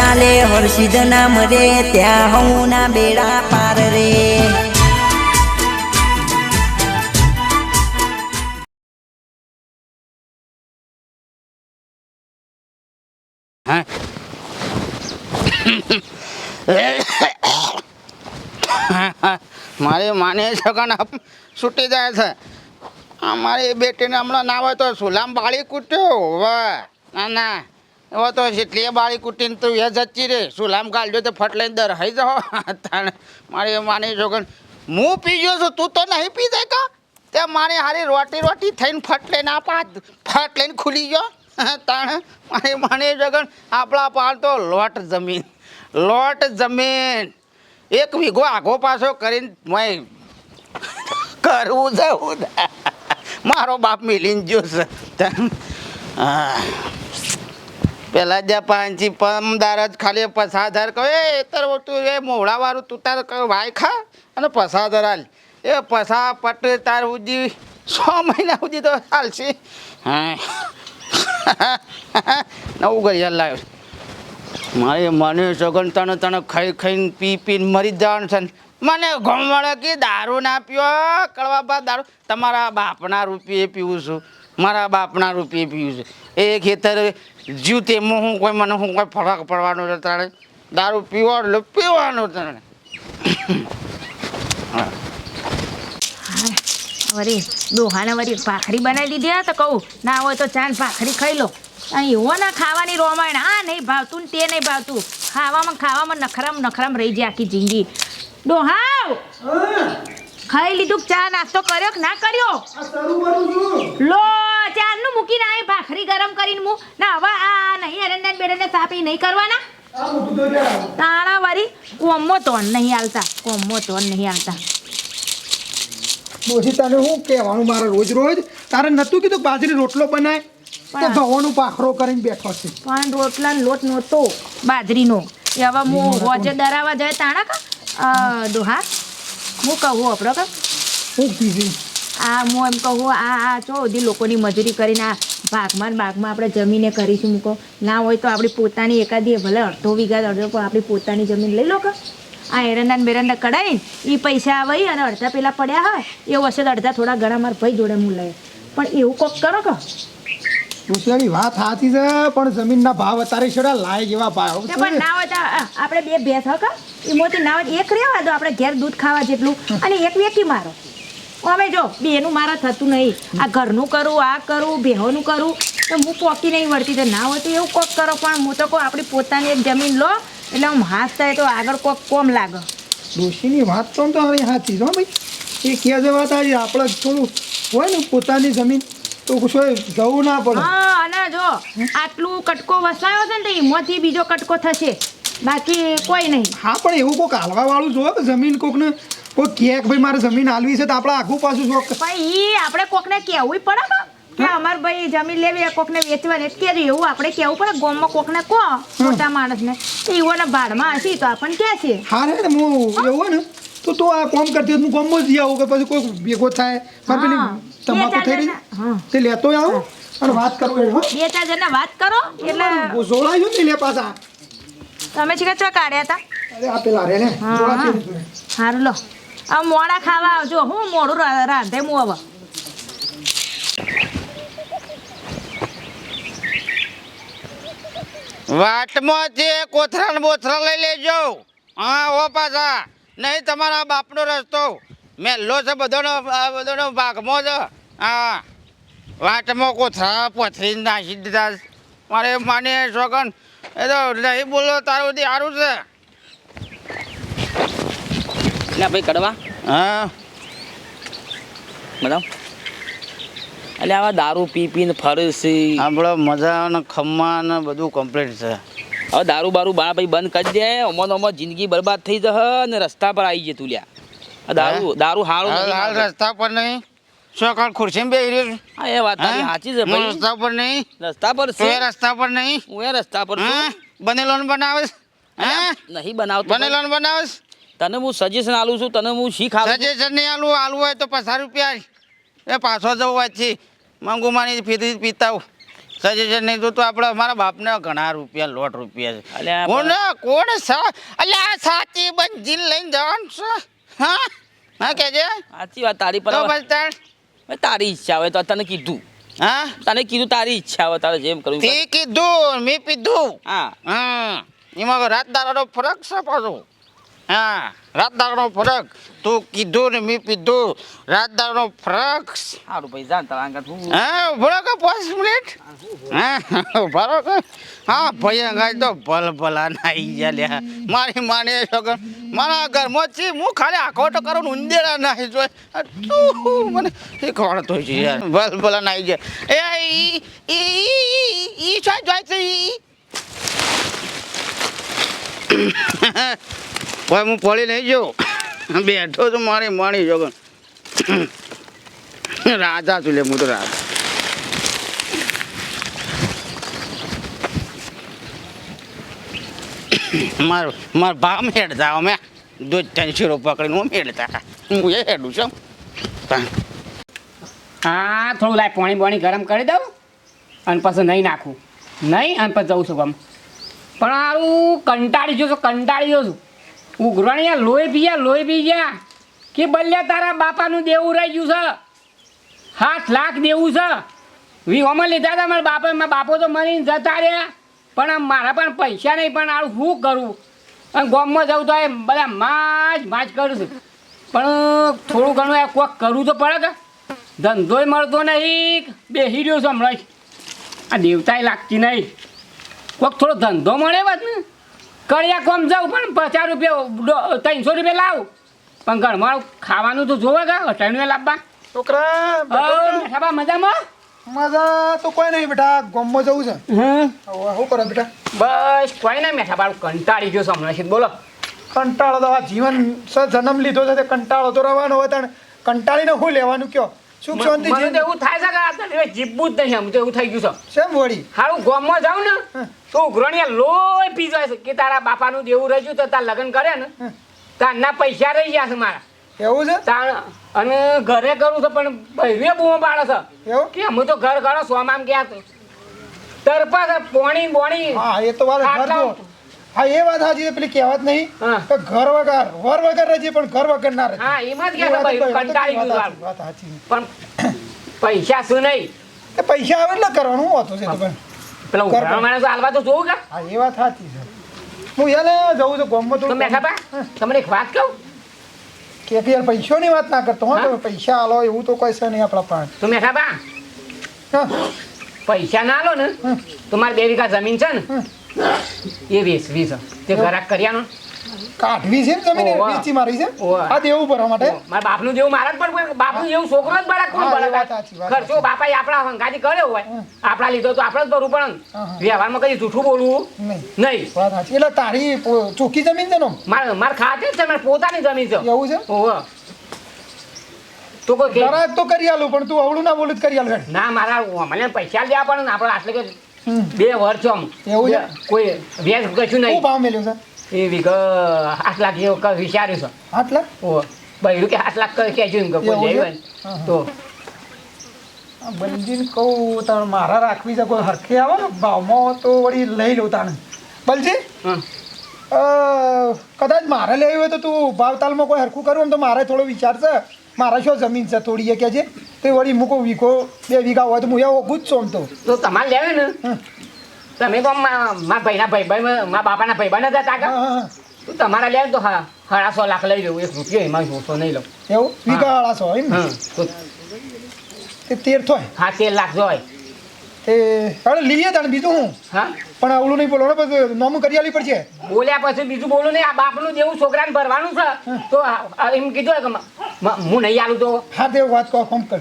ચાલે, હર્ષિદ નામ રે, ત્યાં હું ના બેડા પાર રે. મારે માને છગન છૂટી જાય છે. અમારી બેટીને હમણાં ના હોય તો સુલામ બાળી કૂટ્યો? હવે ના ના. એવો તો જેટલી બાળી કુટીને તું એ જચી રે. સુલામ ગાળજો તો ફટ લઈને દર હઈ જાઓ. તાણે મારી માની છોકન હું પી ગયો છું, તું તો નહીં પી જાય કા? તે મારી હારી રોટી રોટી થઈને ફટ લઈને આ ફટ લઈને ખુલી ગયો. તાણે મારી માની છોકન આપણા પાલ તો લોટ જમીન લોટ જમીન. એક વીઘો આગો પાછો કરીને મેં કરવું જવું મારો બાપ મિલીને છે. હા. પેલા જ્યાં પાંચી પમદાર જ ખાલી પસાધર એ તર તું એ મોવડાવાળું તું તાર વાય ખા. અને પસાધર હાલ એ પસા પટ તાર સુધી છ મહિના સુધી તો હાલશે. હા. નવું ઘડિયાળ લાવ્યો. મારે મને સગન તને તને ખાઈ ખાઈને પી પીને મરી જવાનું છે ને. મને ગમવાળો કે દારૂ ના પીવો કડવા બાદ દારૂ. તમારા બાપના રૂપિયે પીવું છું. મારા બાપના રૂપિયે પીવું છું. એ ખેતર જીવ તેમાં હું કોઈ મને હું કોઈ ફરક પડવાનો છે તારે દારૂ પીવો એટલે પીવાનો તને વરી ડોહાને વરી ભાખરી બનાવી દીધી તો કહું ના હોય તો ચાંદ ભાખરી ખાઈ લો. એવો ના ખાવાની રોમાયણ આ નહીં ભાવતું ને તે નહીં ભાવતું. ખાવામાં ખાવામાં નખરામ નખરામ રહી જાય આખી જિંદગી. ડોહાવ ખાઈ લીધું ચા નાસ્તો કર્યો કે ના કર્યો? લો ચારનું મૂકીને આવી ભાખરી ગરમ કરીને મુ. ના હવે આ નહીં એરંડા બેરંડા સાપી નહીં કરવાના. તાણા વારી કોમો તોન નહીં હાલતા કોમો તોન નહીં હાલતા. ડોશી તને શું કહેવાનું મારે રોજ રોજ? તારે નતું કીધું બાજરી રોટલો બનાય? તો ઘઉંનું પાખરો કરીને બેઠો છે. પણ રોટલા લોટ નહોતો બાજરીનો. એ હવે હું રોજે ડરાવા જાય તાણા કા ડોહા હું કહું આપણો કા આ હું એમ કહું આ આ જો બધી લોકોની મજૂરી કરીને આ ભાગમાં ભાગમાં આપણે જમીને કરીશું મૂકો. ના હોય તો આપણી પોતાની એકાદી ભલે અડધો વીઘા અડધો પણ આપણી પોતાની જમીન લઈ લો કે. આ એરંડા ને બેરંડા કઢાઈને એ પૈસા આવે અને અડધા પેલા પડ્યા હોય એવું હશે તો અડધા થોડા ઘણા મારા ભાઈ જોડે હું લઈ. પણ એવું કોક કરો કે? ડોશીની વાત સાચી છે પણ જમીનના ભાવ અત્યારે છોડા લાય જેવા ભાવ પણ ના હોય આપણે બે ભેંસ હક એ મોટી ના હોય એક રહેવા દો આપણે ઘેર દૂધ ખાવા જેટલું. અને એક વેચી મારો. અમે જો બેનું મારા થતું નહીં. આ ઘરનું કરું આ કરું બેહોનું કરું તો હું પોકી નહીં વળતી. તો ના હોય તો એવું કોક કરો પણ હું તો કહું આપણી પોતાની એક જમીન લો એટલે આમ હાથ થાય તો આગળ કોક કોમ લાગે. ડોશીની વાત તો તો હવે સાચી છે ભાઈ. એ કે છે વાત આજે આપણે થોડું હોય ને પોતાની જમીન. તો કોઈ જવું ના પડે. હા અને જો આટલું કટકો વસાયો છે ને તો એમાંથી બીજો કટકો થશે. બાકી કોઈ નહીં. હા પણ એવું કોઈક હાલવા વાળું જોવે કે જમીન કોકને કોઈ કે ભાઈ મારે જમીન હાલવી છે તો આપણે આખું પાછું શોખ ભાઈ આપણે કોકને કહેવું પડે કે કે અમાર ભાઈ જમીન લેવી કોક કોકને વેચવાની કે એવું આપણે કેવું પડે. ગામમાં કોકને કહો મોટા માણસને. તો એવોના ભાડમાં હશે તો આપણને કે છે. હા રે હું એવું ને તો તું આ કોમ કરતી હું ગોમમાં જ આવું કે પછી કોઈ ભેગો થાય. મારે પેલી હા. તમાકુ થઈ રહી તે લેતો આવો અને વાત કરો એ બે ચાર જણા વાત કરો એટલે જોડાયું તે લે પાછા. તમે છે કે ચો કાઢ્યા હતા? અરે આ પેલા રે ને. સારું લો. આ મોડા ખાવા આવજો. હું મોડું રાંધે હવે. વાટમાં જે કોથરા ને બોથરા લઈ લેજો. હા ઓ પાછા. નહીં તમારા બાપનો રસ્તો. મેલ્લો છે બધાનો બધોનો બધાનો ભાગમાં છે. હા વાટમાં કોથરા પથરી નાખી દીધા. મારે માને છોકન એ તો નહીં બોલો તારું બધી સારું છે. એટલે ભાઈ કડવા. હા. બતાવ. એટલે આવા દારૂ પી પીને ફરે છે આપણે મજા ને ખમ્મા ને બધું કમ્પ્લીટ છે. હવે દારૂ બારૂ બા ભાઈ બંધ કરી દે અમો અમો જિંદગી બરબાદ થઈ જશે ને રસ્તા પર આવી જતું લ્યા. દારૂ દારૂ હારું. રસ્તા પર નહીં. સોકાળ ખુરશી બે રહ્યો છું. હા એ વાત તારી સાચી છે ભાઈ. રસ્તા પર નહીં. રસ્તા પર છે રસ્તા પર નહીં. હું એ રસ્તા પર છું બનેલો ને બનાવીશ. હે? નહીં બનાવતો બનેલો ને બનાવીશ. તને હું સજેશન આલું છું તને હું શીખ આલું. સજેશન નહીં આલું આલું હોય તો પચાસ રૂપિયા એ પાછો જવું હોય છે. મંગુ માની ફીતી પીતા આવું. સજેશન નહીં તો આપણે અમારા બાપને ઘણા રૂપિયા લોટ રૂપિયા છે. અલ્યા કોણ અલ્યા સાચી બંજીલ લઈને જવાનું છે. હા? હા કેજે. સાચી વાત તારી પર તારી ઈચ્છા હોય તો તને કીધું. હા? તને કીધું તારી ઈચ્છા હોય તારે જેમ કરવું તે કીધું મેં પીધું હા. હા એમાં રાત દાડાનો ફરક છે પાછો. હા રાત દાડાનો ફરક તું કીધું ને મેં પીધું રાત દાડાનો ફરક સારું ભાઈ જા તારા આગળ હું હા ભરો કે પાંચ મિનિટ હા ભરો કે હા ભાઈ અંગાજ તો ભલ ભલા નાઈ ગયા લ્યા મારી માને છોકર મારા ઘરમાં છે હું ખાલી આખો તો કરું ને ઉંદેડા નાહી જોય તું મને એ કોણ તો છે યાર ભલ ભલા નાઈ જાય એ ઈ ઈ ઈ ઈ શું જાય છે ઈ ભાઈ હું પડી નહીં જો બેઠો તો મારી માણી જોગન રાજા છું લે, હું તો રાજા. માર માર ભાવ મેળતા અમે. દૂધ ત્રણસો રૂપિયા કરીને હું મેળતા. હું એ હેડું છું. હા. થોડું લાય પાણી બાણી ગરમ કરી દઉં અને પછી નહીં નાખું. નહીં, અને પછી જઉં છું ગમ પણ આવું કંટાળી જો છું, કંટાળી જો છું. ઉઘરણિયા લોહી પી ગયા લોહી પી ગયા. કે બલ્યા તારા બાપાનું દેવું રહી ગયું છે? સાત લાખ દેવું છે? વીહોમાં લીધા હતા મારા બાપા, મારા બાપો તો મરીને જતા રહ્યા. પણ મારા પણ પૈસા નહીં, પણ આ શું કરું? અને ગામમાં જવું તો એ બધા માજ માજ કરું છું. પણ થોડું ઘણું એ કોક કરવું તો પડે કે? ધંધોય મળતો નહીં બેસી રહ્યો છું હમણાં આ દેવતાય લાગતી નહીં. કોક થોડો ધંધો મળે વાત ને? કર્યા કોમ જાઉં પણ પચાસ રૂપિયા ત્રણસો રૂપિયા લાવું. પણ ઘરમાં ખાવાનું તો જોવે કે અટાણું લાવવા. છોકરા બેટા, મજામાં? મજા તો કોઈ નહીં બેટા. ગોમમાં જવું છે. શું કરો બેટા? બસ કોઈ નહીં મેઠા બાળું કંટાળી ગયો છું છે. બોલો. કંટાળો તો આ જીવન સ જન્મ લીધો છે તે કંટાળો તો રહેવાનો હોય તાણ કંટાળીને શું લેવાનું કયો? સુખ શાંતિ મને તો એવું થાય છે કે આ તો જીવવું જ નહીં આમ તો એવું થઈ ગયું છે. શેમ વળી? હારું ગામમાં જાઉં ને તો ઉઘરણીયા લોહી પી જાય છે કે તારા બાપાનું દેવું રહ્યું તો તાર લગ્ન કરે ને. તારના પૈસા રહી ગયા છે મારા. એવું છે? તાણ અને ઘરે કરું છું પણ ભૈરવે બૂમો પાડે છે. એવું? કે તો ઘર ઘરો સોમામ ગયા તો. તરપા છે પોણી બોણી હા એ તો વાત ઘર આટલા- જો. હા એ વાત હાજી છે પેલી કહેવત નહીં. કે ઘર વગર વર વગર રહેજે પણ ઘર વગર ના રહેજે હા એમાં જ ગયા તો- ભૈરું કંટાળી ગયું વાત સાચી. પણ પૈસા શું નહીં? તે પૈસા આવે એટલે કરવાનું હોતું છે તો પણ. પેલા ઘર ઉઘરાણ માણસ હાલવા તો જોવું કે? હા એ વાત સાચી છે. હું યાર જવું છું ગામમાં તો મેઠા તમને એક વાત કહું? કે યાર પૈસાની વાત ના કરતો હો? તમે પૈસા આલો એવું તો કોઈ છે નહીં આપણા પાસે તો મેઠા બા પૈસા ના લો ને તમારી તો બે વીઘા જમીન છે ને. એ વીસ વીસ તે ઘરાક કર્યાનો કાઢવી છે જમીન. વેચી મારી છે? આ દેવું ભરવા માટે? મારા બાપનું જેવું મારા પણ બાપનું જેવું છોકરો જ બળા કોણ વાત ખર્ચો બાપાએ આપણા હંગાજી કર્યો હોય. આપણા લીધો તો આપણે જ ભરવું હા. વ્યવહારમાં કઈ જૂઠું બોલવું? નહીં. એટલે તારી ચોખ્ખી જમીન છે ને મારે મારે ખાતે જ છે મારે પોતાની જમીન છે. એવું છે? ઓહો. તો કોઈ તો કરી આલું પણ તું અવળું ના બોલું કરી આલું ના મારા મને પૈસા લેવા પણ આપણે આટલે કે. બે વર્ષ. એવું? કોઈ વ્યાજ કશું નહીં. ભાવ મેલ્યો છે? એ વીઘા આઠ લાખ જેવું વિચાર્યું છે. લાખ? ઓ ભાઈ કે આઠ લાખ કહેજો એમ કે. તો બલજીન કહું તારે મારા રાખવી છે કોઈ હરખે આવે ને ભાવમાં તો વળી લઈ લઉં તાણે. બલજી? કદાચ મારે લેવી હોય તો તું ભાવતાલમાં કોઈ હરખું કરું એમ તો મારે થોડો વિચાર છે. મારા શું જમીન છે થોડી એ કે છે તે વળી મૂકો વીઘો બે વીઘા હોય તો હું એવો ઓગું જ તો. તો તમારે લેવે ને? તમે તો મારા ભાઈના ભાઈ ભાઈ મારા બાપાના ભાઈ ભાઈ હતા કાકા હા. તમારા લેવે તો હા સાડા લાખ લઈ લઉં એક રૂપિયો એમાં જોશો નહીં લઉં. એવું? વીઘા આળાસો એમ? તે તેર થોય. હા તેર લાખ જોય તે હવે લઈએ તને બીજું હું? હા? પણ આવડું નહીં બોલો પછી નોમું કરી આલી પડશે બોલ્યા પછી બીજું બોલું નહીં આ બાપનું જેવું છોકરાને ભરવાનું છે તો એમ કીધું કે હું નહીં આલું તો. હા તે વાત કહો ફોન કર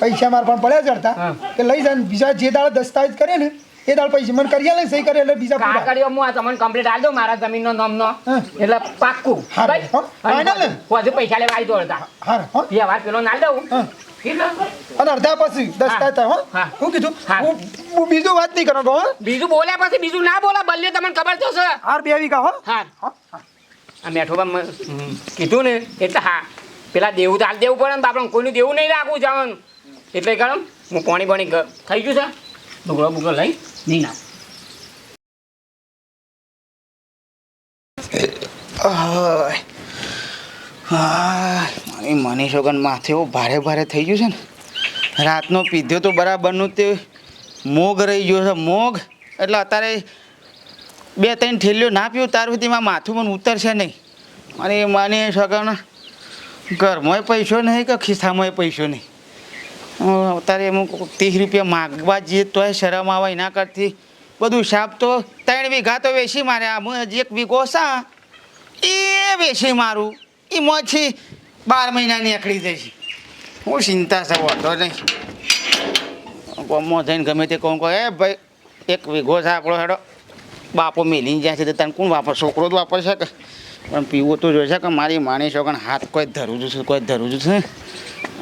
પૈસા મારા પણ પડ્યા ચડતા. કે લઈ જાય બીજા જે દાળ દસ્તાવેજ કરે ને એ દાળ પૈસા મને કરી આલે સહી કરે એટલે બીજા કાકડીઓ હું આ તમને કમ્પ્લીટ આલ દઉં મારા જમીનનો નામનો. એટલે પાક્કું. હા, final હજુ પૈસા લેવા આવી દોડતા હા વ્યવહાર પેલો ના દઉં. અને અડધા પછી દસ થાય હો. હા. શું કીધું હા. હું હું બીજું વાત નહીં કરો હો. બીજું બોલ્યા પછી બીજું ના બોલા બલ્લે તમને ખબર તો છે. હાર બે વીઘા હો. હા. હો? આ મેઠોબા કીધું ને એટલે હા. પેલા દેવું તો હાલ દેવું પડે ને આપણે કોઈનું દેવું નહીં રાખવું જવાનું. એટલે ગરમ હું પાણી પાણી થઈ ગયું છે. ડુગળો બુગળો લઈ નહીં નાખ. આય. મારી મની છોકન માથે એવું ભારે ભારે થઈ ગયું છે ને. રાતનો પીધો તો બરાબરનું તે મોગ રહી ગયો છે, મોગ. એટલે અત્યારે બે ત્રણ થેલીઓ ના પીવું ત્યાર સુધીમાં માથું પણ ઉતરશે નહીં. અને એ મને છોકન ઘરમાં પૈસો નહીં કે ખિસ્સામાં પૈસો નહીં. અત્યારે એમ ત્રીસ રૂપિયા માગવા જઈએ તોય શરમ આવે, એના કરતી બધું સાપ તો ત્રણ વીઘા તો વેચી માર્યા. હું હજી એક વીઘો સા એ વેચી મારું. એ મોછી બાર મહિના નીકળી જઈશ હું ચિંતા છે, વાંધો નહીં. ગામમાં થઈને ગમે તે કહું, કહો, એ ભાઈ, એક વીઘો છે આપણો હેડો. બાપો મેલીને જ્યાં છે તો તને કોણ વાપર છોકરો જ વાપરશે કે? પણ પીવું તો જોઈશે કે મારી માની છોકરા હાથ કોઈ ધરું છું, કોઈ ધરું છું.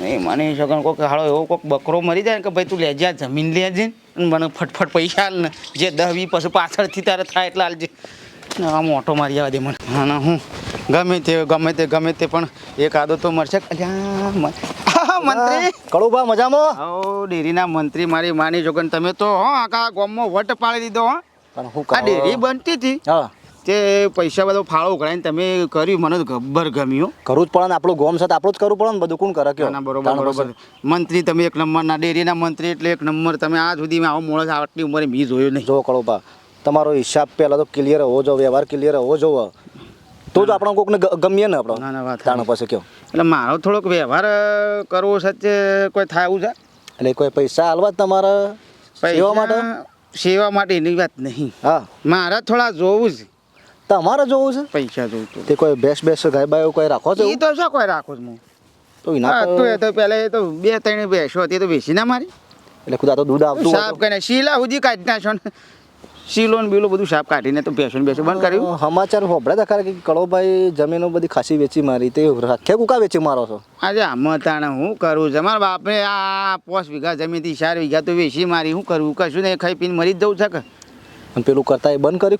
એ માની છોકરા કોઈક હાળો એવો કોઈક બકરો મરી જાય ને કે ભાઈ તું લેજે, આ જમીન લેજે. અને મને ફટફટ પૈસા હાલ ને. જે દહ વી પછી પાછળથી તારે થાય એટલે હાલજે ને આ મોટો મારી આવે દે મને. હા હું ગમે તે ગમે તે ગમે તે પણ એક આદો તો મળશે. મંત્રી! કળુભા મજામાં? હો ડેરીના મંત્રી મારી માની જોગન તમે તો હો આખા ગામમાં વટ પાડી દીધો હો. પણ હું આ ડેરી બનતી હતી. હા. તે પૈસા બધો ફાળો ઉઘરાઈને તમે કર્યું મને તો ગબ્બર ગમ્યું. કરવું જ પડે ને આપણું ગોમ સાથે આપણું જ કરવું પડે ને બધું કોણ કરે કે ના બરોબર બરોબર. મંત્રી તમે એક નંબરના ડેરીના મંત્રી એટલે એક નંબર તમે આ સુધી આવો મોણસ આટલી ઉંમરે મી જોયો નહીં. જો કળુભા તમારો હિસાબ પહેલાં તો ક્લિયર હોવો જો વ્યવહાર ક્લિયર હોવો જોવો તો જ આપણે કોકને ગમીએ ને ના, ના, વાત આપણે પાસે કયો. એટલે મારો થોડોક વ્યવહાર કરવો સચ્ચે કોઈ થાય એવું છે? એટલે કોઈ પૈસા હાલવા તમારે સેવા માટે? સેવા માટે એની વાત નહીં. હા. મારે થોડા જોવું છે. તમારે જોવું છે? પૈસા જોવું તો તે કોઈ બેસ બેસ ગાય બાય કોઈ રાખો છો એ તો શું કોઈ રાખો છું હું? તો એના તો એ તો પહેલા એ તો બે ત્રણ ભેંસો હતી તો બેસી ના મારી. એટલે ખુદા તો દૂધ આવતું સાફ કરીને શીલા સુધી કાઢી નાખશો ને. શીલો ને બીલો બધું સાફ કાઢીને તો ભેંસો બેસું બંધ કર્યું. સમાચાર હોભળા ખરા કે કળોભાઈ જમીનો બધી ખાસી વેચી મારી તે રાખ્યા કુકા વેચી મારો છો? આજે આમાં તાણે હું કરું છે? મારા બાપે આ પાંચ વીઘા જમીનથી ચાર વીઘા તો વેચી મારી. હું કરવું કશું ને ખાઈ પીને મરી જ જવું છે કે? અને પેલું કરતા એ બંધ કરી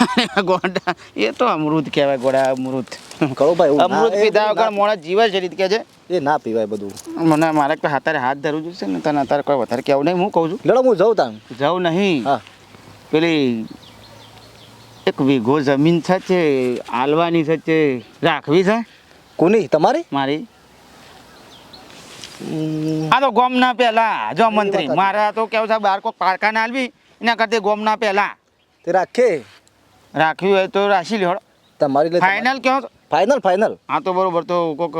ગોડા એ તો અમૃત કહેવાય ગોડા અમૃત. કળોભાઈ અમૃત પીધા વગર મોણા જીવે છે રીત કે છે. એ ના પીવાય બધું. મને મારે હાથારે હાથ ધરવું જોઈશે ને તને અત્યારે કોઈ વધારે કહેવું નહીં. હું કહું છું. લડો હું જાઉં તાન. જાઉં નહીં. હા. પેલી એક વીઘો જમીન છે આલવાની છે રાખવી છે? કોની? તમારી? મારી. આ તો ગોમના પહેલા જો મંત્રી. મારા તો કેવું છે બાર કોઈ પારકા ના આલવી એના કરતા ગોમના પહેલા તે રાખે? રાખ્યું હોય તો રાખી લ્યો. તમારી ફાઇનલ કહો ફાઇનલ ફાઇનલ હા તો બરોબર તો કોક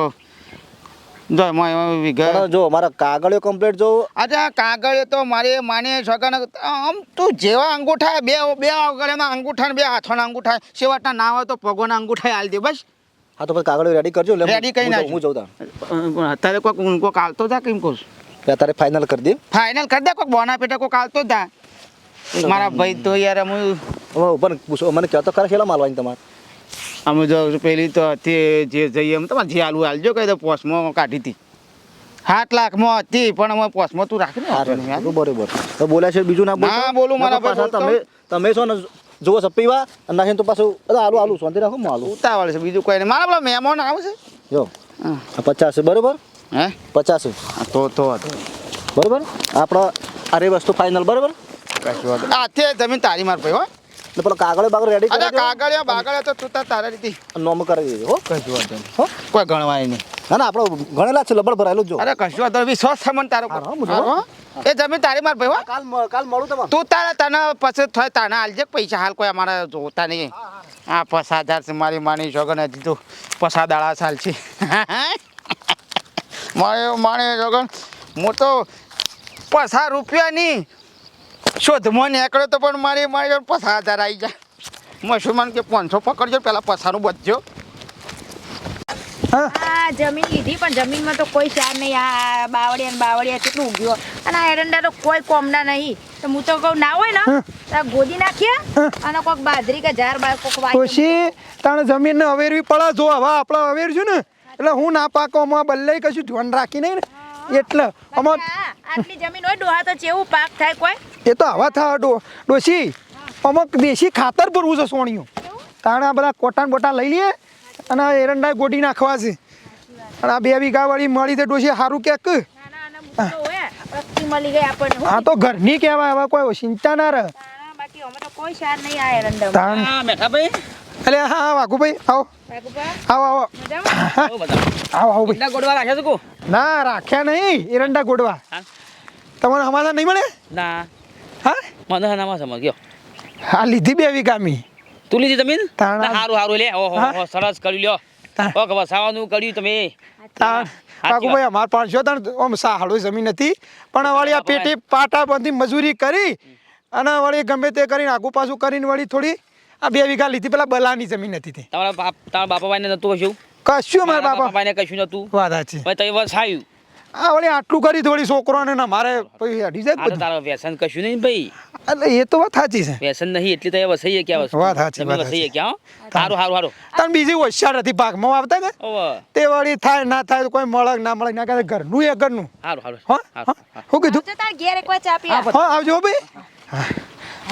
જો એમાં એમાં વીઘા જો મારા કાગળિયો કમ્પ્લીટ જો. અચ્છા કાગળિયો તો મારે માને સગન આમ તું જેવા અંગૂઠા બે બે ગળામાં અંગૂઠા બે હાથોના અંગૂઠા સેવાટના ના હોય તો પગોના અંગૂઠા આલી દે બસ. હા તો પછી કાગળિયો રેડી કરજો રેડી કરી ના હું જોઉં તાન અત્યારે કોઈક ઊંકો કાલતો જા કેમ કહું અત્યારે ફાઇનલ કરી દે. ફાઇનલ કરી દે કોઈક બોના પેટા કોઈક કાલતો જા. મારા ભાઈ તો યાર હું ઉપર પૂછો મને કહેતો ખરા કેટલા માલવાની તમારે? અમે જો પેલી તો હતી જે જઈએ એમ તમારે જે આલુ હાલજો કહી દો પોસમાં કાઢી હતી. સાત લાખમાં હતી પણ અમે પોસમાં તું રાખી હા ને. બરોબર તો બોલ્યા છે બીજું ના બોલશો? બોલું મારા પાસે તમે તમે છો ને જુઓ છો પીવા અને નાખીને તો પાછું બધા આલુ આલુ શાંતિ રાખો હું આલુ. ઉતાવળ છે બીજું કોઈ નહીં. મારા પેલા મહેમાન આવશે જો. હા. પચાસ બરોબર? હે? પચાસ તો તો બરોબર? આપણો અરે વસ્તુ ફાઇનલ બરોબર? કશું. આ તે જમીન તારી માર ભાઈ હો. એટલે પેલો કાગળ બાગળ રેડી અરે. કાગળિયા બાગળિયા તો તું તાર રીતે નોમ કરી દેજો હો. કશું વાંધો નહીં. હો. કોઈ ગણવાય નહીં. ના ના આપણો ગણેલા છે લબડ ભરાયેલું જો અરે કશું વાંધો નહીં. વિશ્વાસ છે મને તારો. એ જમીન તારી માર ભાઈ હો. કાલ કાલ મળું તમારે તું તારા તને પછી થાય તાને આલજે પૈસા હાલ કોઈ અમારે જોતા નહીં. આ પસાદ હજાર છે મારી માની જોગન હજી તો પસાદ આળા સાલ છે. મારે માણી જોગન હું તો પસા રૂપિયાની શોધમાં નીકળ્યો તો પણ મારી મારી પસાર પસા હજાર આવી જાય મુસલમાન કે પાંચસો પકડજો પેલા પસાનું બચજો હા. જમીન લીધી પણ જમીનમાં તો કોઈ ચાર નહીં. આ બાવળિયા ને બાવળિયા કેટલું ઉગ્યો અને આ એરંડા તો કોઈ કોમના નહીં. તો હું તો કહું ના હોય ને તો ગોદી નાખીએ અને કોઈક બાજરી કે ઝાર બાર કોઈક વાય પછી તાણે જમીનને અવેરવી પડે જો હવે આપણે અવેરશું ને. એટલે હું ના પાકોમાં બલ્લે કશું ધ્યાન રાખી નહીં ને. એટલે અમાર આટલી જમીન હોય ડોહા તો જેવું પાક થાય કોઈ? એ તો હવા થા ડો ડોસી અમુક દેશી ખાતર ભરવું છે સોણિયું. તાણે આ બધા કોટાન બોટા લઈ લઈએ અને એરંડા ગોડી નાખવા છે. અને આ બે વીઘા વાળી મળી તે ડોસી સારું ક્યાંક હા. તો ઘરની કહેવાય હવે કોઈ ચિંતા ના રહે. તાણા. હા ભાઈ. એટલે હા હા વાઘુભાઈ આવો. આવો આવો. આવો આવો આવો ભાઈ. ગોડવા રાખ્યા કો? ના રાખ્યા નહીં એરંડા ગોડવા તમારે સમાધાન નહીં મળે? ના. હા? મને નામાં સમજ ગયો. હા લીધી બે વીઘામી તું લીધી જમીન? તાણા. સારું હારું હારું લે. ઓહો સરસ કરી લ્યો. તા- ઓકે વસાવાનું કર્યું તમે. અમાર પાંચસો ત્રણ આમ સાહડો જમીન હતી. પણ વળી આ પેટી પાટા બંધી મજૂરી કરી. અને વળી ગમે તે કરીને આગુ પાછું કરીને વળી થોડી આ બે વીઘા લીધી. પેલા બલાની જમીન હતી તે. તમારા બાપ તમારા બાપાભાઈને નતું કશું? કશું મારા બાપા બાપાભાઈને કશું નતું વાત સાચી. ભાઈ તઈ વર્ષ આવ્યું આ વળી આટલું કરી થોડી છોકરોને ના મારે પછી અઢી જાય તારા વ્યસન કશું નહીં ભાઈ. એટલે એ તો વાત સાચી છે. વ્યસન નહીં એટલી તો વસાઈએ ક્યાં વસ્તુ. વાત સાચી, વાત વસાઈએ ક્યાં સારું સારું સારું તને બીજી હોશિયાર હતી ભાગમાં આવતા ને? તે વળી થાય ના થાય કોઈ મળક ના મળક ના કહે ઘરનું એ ઘરનું. સારું સારું હા શું કીધું? આવજો એક વાર ચા પી હા આવજો ભાઈ. હા.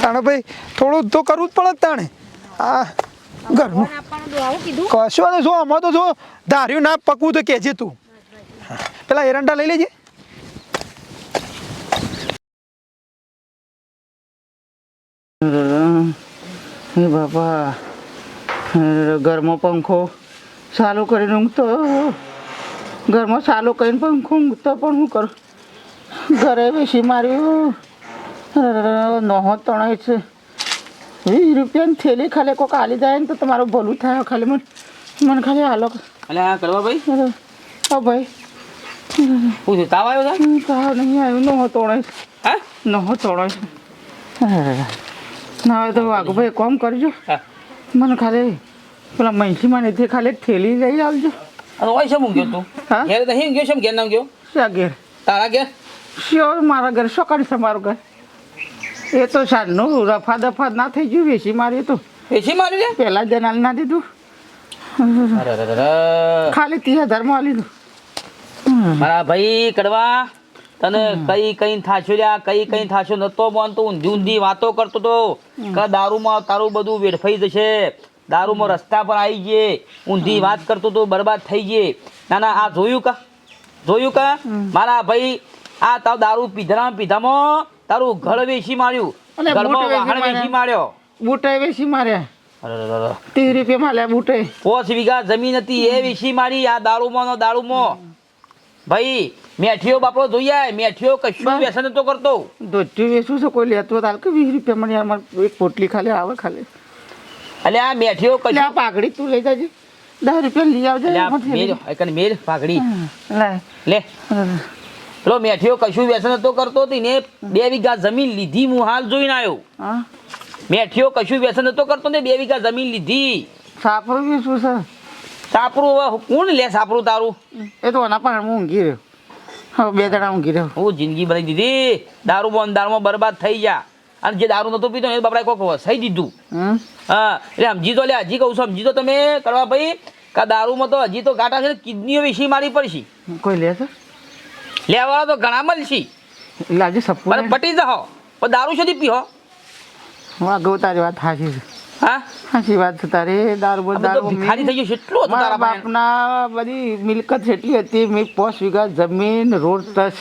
તાણે ભાઈ, થોડું તો કરવું જ પડે તાણે. આ, ઘરનું. કશું જો, આમાં તો જો, ધાર્યું ના પકવું તો કહેજે તું. પેલા એરંડા લઈ લેજે. હે બાપા. ઘરમાં પંખો સાલો કરીને ઊંઘતો. ઘરમાં સાલો કરીને પંખો ઊંઘતો પણ હું કરું. ઘરે બેસી માર્યું. નહો તણાય છે. વીસ રૂપિયાની થેલી ખાલી કોક આલી જાય ને તો તમારું ભલું થાય ખાલી મને. મને ખાલી હાલો. અલે હા કરવા ભાઈ? હા ભાઈ. શું તાવ આવ્યો તા તાવ નહીં આવ્યો નહો તણાય હા? નહો તણાય છે. ના હવે તો વાઘુભાઈ કોમ કરજો. મને ખાલી પેલા મૈંસીમાં તે ખાલી થેલી લઈ આવજો. અને ઓય ઊંઘ્યો તું? હા? ઘેર નહીં ગયો છે ઘેર ના ગયો? શા ઘેર? તારા ઘેર? શ્યોર મારા ઘર શું કરીશ મારું ઘર? એ તો સાંજનું રફા દફા ના થઈ ગયું વેસી મારી તો. વેસી મારી લે પેલા જનાલ ના દીધું. ખાલી ત્રીસ હજારમાં લીધું મારા ભાઈ કડવા તને કઈ કઈ થાશો લ્યા? કઈ કઈ થાશો નતો માનતો ઊંધી ઊંધી વાતો કરતો તો. કે દારૂમાં તારું બધું વેડફાઈ જશે. દારૂમાં રસ્તા પર આવી જઈએ ઊંધી વાત કરતો તો બરબાદ થઈ જઈએ ના ના આ જોયું કા? જોયું કા? મારા ભાઈ આ તાવ દારૂ પીધા પીધામાં તારું ઘર વેચી માર્યું. અલે, ઘરમાં વેચી વાહણ માર્યા. વેચી માર્યો. બૂટે વેસી માર્યા. અરે અરે અરે ત્રીસ રૂપિયામાં લ્યા બુટે. પોચ વીઘા જમીન હતી એ વેચી મારી આ દારૂમો નો દારૂમો. ભાઈ મેઠીઓ બાપડો જોઈએ મેઠીઓ કશું વેસન વ્યસન નતો કરતો. ધોતી વેચું છે કોઈ લેતો તાલ કે વીસ રૂપિયા યાર આમાં એક પોટલી ખાલી આવે ખાલી. એટલે આ મેઠીઓ કશું આ પાઘડી તું લઈ જજે. દસ રૂપિયા લઈ આવજે. મેલ પાઘડી. લે. પેલો મેઠીઓ કશું વ્યસન નતો કરતો ને બે વીઘા જમીન લીધી હું હાલ જોઈને આવ્યો મેઠિયો કશું વ્યસન નતો કરતો ને બે વીઘા જમીન લીધી. સાપરું વેચું છે? સાપરું હવે કોણ લે સાપરું તારું? એ તો એના પણ હું ઊંઘી રહ્યો. હવે બે જણા ઊંઘી રહ્યો. હું જિંદગી બનાવી દીધી. દારૂમાં દારૂમાં બરબાદ થઈ જા અને જે દારૂ નતો પીતો એ બાપડા કોક વસાઈ દીધું. હા એટલે સમજી તો લે હજી કહું છું સમજી તો તમે કરવા ભાઈ કા દારૂમાં તો હજી તો ગાંઠા છે કિડનીઓ વિશે મારી પડશે. કોઈ લે છે? લેવા તો ઘણા મળશી આજે સપુ પણ પટી જાઓ. પણ દારૂ સુધી પીહો વાગવ તારી વાત સાચી છે. હા? સાચી વાત છે તારી. દારૂ બોલ દારૂ ભિખારી થઈ ગયો એટલું હતું તારા બાપના બધી મિલકત એટલી હતી મેં પોસ વીઘા જમીન રોડ ટચ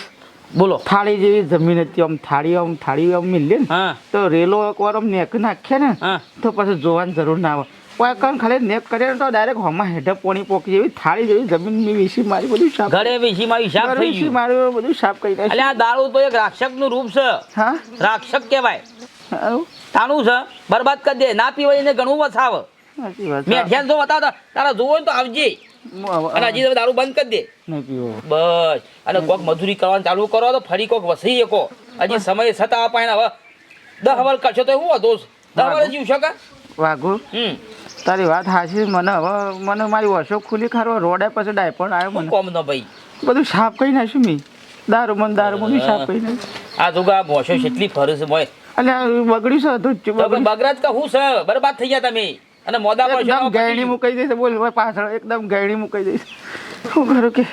બોલો. થાળી જેવી જમીન હતી. આમ થાળી આમ થાળી આમ મિલે ને તો રેલો એક વાર આમ નેક નાખે ને હા. તો પછી જોવાની જરૂર ના આવે કોઈ કણ ખાલી નેક કરે તો ડાયરેક્ટ હોમાં હેઠે પોણી પોકી જેવી થાળી જેવી જમીનની વેચી મારી બધું સાફ ઘરે વિશે મારી સાફ થઈ ગયું. મારી બધું સાફ કરી એટલે આ દારૂ તો એક રાક્ષકનું રૂપ છે. હા? રાક્ષક કહેવાય. તાણું છે. બરબાદ કરી દે. ના પીવાય એને ઘણું વસાવ. મેં અઠ્યાસ જો બતાવતા તારા જોવો ને તો આવજે. અને હજી તમે દારૂ બંધ કરી દે. નહીં પીવો. બસ. અને કોક મજૂરી કરવાનું ચાલુ કરો તો ફરી કોક વસી શકો હજી સમય છતાં અપાય હવે. દસ વર કરશો તો શું હતો દસ વર જીવ શકો વાઘુ. હમ. તારી વાત હાચી મને હવે મને મારી વર્ષો ખુલી ખારો. રોડે પછી ડાયપર આવ્યો મને. કોમ નો ભાઈ? બધું સાફ કરી નાખ્યું મેં. દારૂ મન દારૂ મન સાફ કરી નાખ્યું. આ જોગા ભોશો કેટલી ફરે છે મોય અને બગડ્યું છે તો. બગરાજ કા હું છે? બરબાદ થઈ ગયા તમે. અને મોદા પર એકદમ ગેણી મુકાઈ દઈશ બોલ પાછળ એકદમ ગેણી મુકાઈ દઈશ શું કરું કે?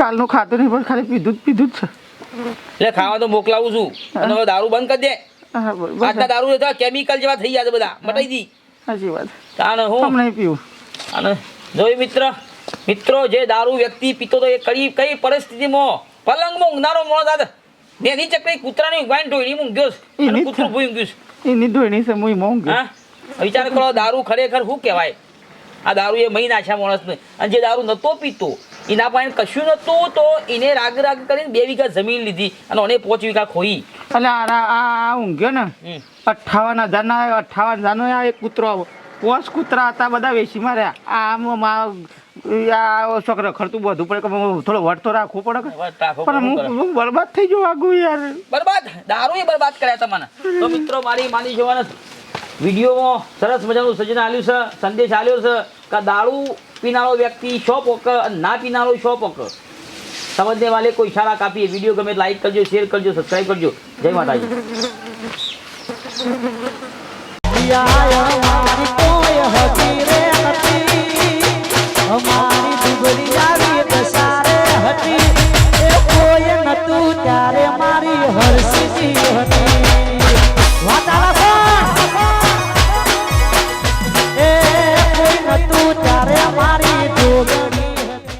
કાલનું ખાતું નહીં પણ ખાલી પીધું જ પીધું જ છે. એટલે ખાવા તો મોકલાવું છું. અને હવે દારૂ બંધ કરી દે. આજના દારૂ કેમિકલ જેવા થઈ ગયા છે બધા. મટાઈ દી. સાચી વાત. તાને હું? નહીં પીવું. અને જોઈ મિત્ર? મિત્રો જે દારૂ વ્યક્તિ પીતો તો એ કઈ કઈ પરિસ્થિતિમાં? પલંગમાં ઊંઘનારો મોણો દાદા ને નીચે કઈ કૂતરાની ઊંઘવાઈને ઢોયની ઊંઘ્યો છે. કૂતરું ભૂઈ ઊંઘ્યું છે. એની ધોઈની છે મુઈ મોંઘ. હા? વિચાર કરો દારૂ ખરેખર શું કહેવાય? આ દારૂ એ મહી નાખ્યા માણસને. અને જે દારૂ નતો પીતો એના પાસે કશું નતું તો એને રાગ રાગ કરીને બે વીઘા જમીન લીધી અને ઓને પાંચ વીઘા ખોઈ. એટલે આ ઊંઘ્યો ને? અઠાવન હજાર ના અઠાવન હજાર નો એક કૂતરો પોસ કૂતરા હતા બધા વેચી માર્યા. આમ આ છોકરો ખર્ચું બધું પડે. કે થોડો વર્તો રાખવું પડે પણ હું બરબાદ થઈ જવું આગું યાર. બરબાદ? દારૂ એ બરબાદ કર્યા તમને તો મિત્રો મારી માની જોવાના વિડીયોમાં સરસ મજાનું સર્જન આલ્યું છે સંદેશ આવ્યો છે કે દારૂ पीना व्यक्ति शॉप होकर ना पीनारो शॉप होकर समझने वाले को इशारा काफ़ी है। वीडियो गमे लाइक कर जो शेयर कर जो सब्सक्राइब कर जो जय माता जी